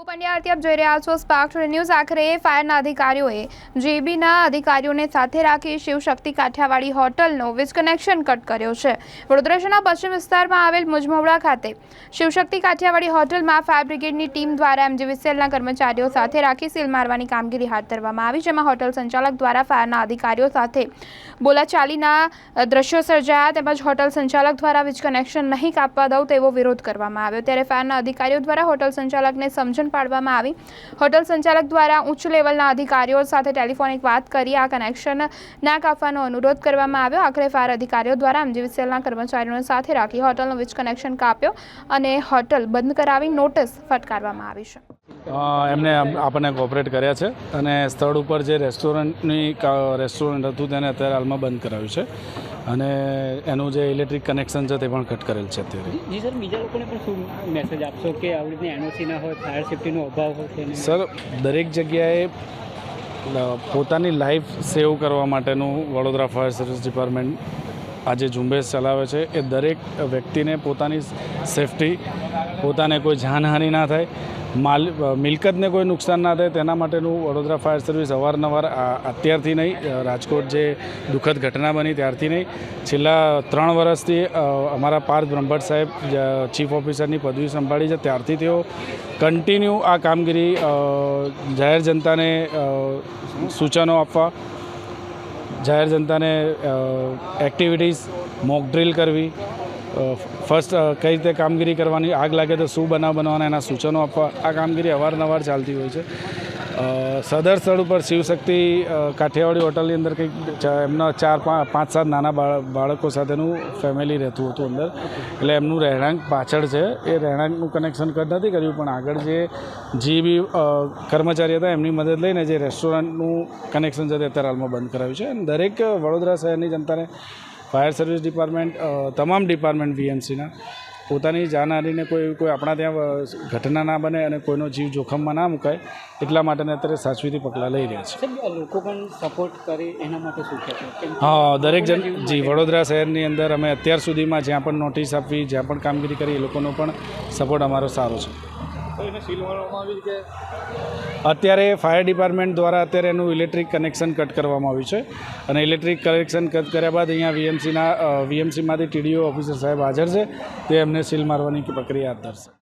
પંડ્યા આરતી આપ જોઈ રહ્યા છો સ્પાર્ક ન્યૂઝ આખરે ફાયરના અધિકારીઓએ જેબીના અધિકારીઓને સાથે રાખી શિવશક્તિ કાઠિયાવાડી હોટલનો વીજ કનેક્શન કટ કર્યો છે. વડોદરા પશ્ચિમ વિસ્તારમાં આવેલ મુજમવડા ખાતે શિવશક્તિ કાઠિયાવાડી હોટલમાં ફાયર બ્રિગેડની ટીમ દ્વારા એમજીવીસીએલના કર્મચારીઓ સાથે રાખી સીલ મારવાની કામગીરી હાથ ધરવામાં આવી, જેમાં હોટલ સંચાલક દ્વારા ફાયરના અધિકારીઓ સાથે બોલાચાલીના દ્રશ્યો સર્જાયા તેમજ હોટલ સંચાલક દ્વારા વીજ કનેક્શન નહીં કાપવા દઉં તેવો વિરોધ કરવામાં આવ્યો. ત્યારે ફાયરના અધિકારીઓ દ્વારા હોટલ સંચાલકને સમજણ પાડવામાં આવી. હોટલ સંચાલક દ્વારા ઉચ્ચ લેવલના અધિકારીઓ સાથે ટેલિફોનિક વાત કરી આ કનેક્શન ના કાપવાનો અનુરોધ કરવામાં આવ્યો. આખરે ફાયર અધિકારીઓ દ્વારા એમજીવીસીએલના કર્મચારીઓને સાથે રાખી હોટલનો વીજ કનેક્શન કાપ્યો અને હોટલ બંધ કરાવી નોટિસ ફટકારવામાં આવી છે. એમને આપણને કોઓપરેટ કર્યા છે અને સ્થળ ઉપર જે રેસ્ટોરન્ટની રેસ્ટોરન્ટ હતું તેને અત્યારે હાલમાં બંધ કરાવ્યું છે. અને એનું જે ઇલેક્ટ્રિક કનેક્શન છે તે પણ કટ કરેલ છે અત્યારે. જી સર બીજા લોકોને પણ શું મેસેજ આપશો કે આવી રીતે એનઓસી ના હોય ફાયર સેફ્ટીનો અભાવ હોય સર દરેક જગ્યાએ પોતાની લાઈફ સેવ કરવા માટેનું વડોદરા ફાયર સર્વિસ ડિપાર્ટમેન્ટ આજે ઝુંબેશ ચલાવે છે. એ દરેક વ્યક્તિને પોતાની સેફટી, પોતાને કોઈ જાનહાનિ ના થાય, માલ, મિલકતને કોઈ નુકસાન ના થાય, તેના માટેનું વડોદરા ફાયર સર્વિસ અવારનવાર અત્યારથી નહીં રાજકોટ જે દુઃખદ ઘટના બની ત્યારથી નહીં. છેલ્લા ત્રણ વર્ષથી અમારા પાર્થ બ્રહ્મભટ્ટ સાહેબ ચીફ ઓફિસરની પદવી સંભાળી છે. ત્યારથી તેઓ કન્ટિન્યુ આ કામગીરી જાહેર જનતાને સૂચનો આપવા જાહેર જનતાને એક્ટિવિટીઝ મોક ડ્રિલ કરવી ફર્સ્ટ કઈ રીતે કામગીરી કરવાની, આગ લાગે તો શું બનાવ બનાવવાના એના સૂચનો આપવા, આ કામગીરી અવારનવાર ચાલતી હોય છે. સદર સ્થળ ઉપર શિવશક્તિ કાઠિયાવાડી હોટલની અંદર કંઈક એમના ચાર પાંચ, સાત નાના બાળ- બાળકો સાથેનું ફેમિલી રહેતું હતું અંદર. એટલે એમનું રહેણાંક પાછળ છે. એ રહેણાંકનું કનેક્શન કટ નથી કર્યું, પણ આગળ જે જે બી કર્મચારી હતા, એમની મદદ લઈને જે રેસ્ટોરન્ટનું કનેક્શન છે તે અત્યારે હાલમાં બંધ કરાવ્યું છે. અને દરેક વડોદરા શહેરની જનતાને ફાયર સર્વિસ ડિપાર્ટમેન્ટ તમામ ડિપાર્ટમેન્ટ વીએમસીના પોતાની જાનહાનીને કોઈ કોઈ આપણા ત્યાં ઘટના ના બને અને કોઈનો જીવ જોખમમાં ના મુકાય એટલા માટેને અત્યારે સાચવીથી પગલાં લઈ રહ્યા છે. લોકો પણ સપોર્ટ કરે એના માટે શું હા દરેક જન જી વડોદરા શહેરની અંદર અમે અત્યાર સુધીમાં જ્યાં પણ નોટિસ આપવી જ્યાં પણ કામગીરી કરી એ લોકોનો પણ સપોર્ટ અમારો સારો છે. અત્યારે ફાયર ડિપાર્ટમેન્ટ દ્વારા અત્યારે એનું ઇલેક્ટ્રિક કનેક્શન કટ કરવામાં આવ્યું છે. અને ઇલેક્ટ્રિક કનેક્શન કટ કર્યા બાદ અહીંયા વીએમસીના વીએમસીમાંથી ટીડીઓ ઓફિસર સાહેબ હાજર છે. તે એમને સીલ મારવાની પ્રક્રિયા હાથ ધરશે.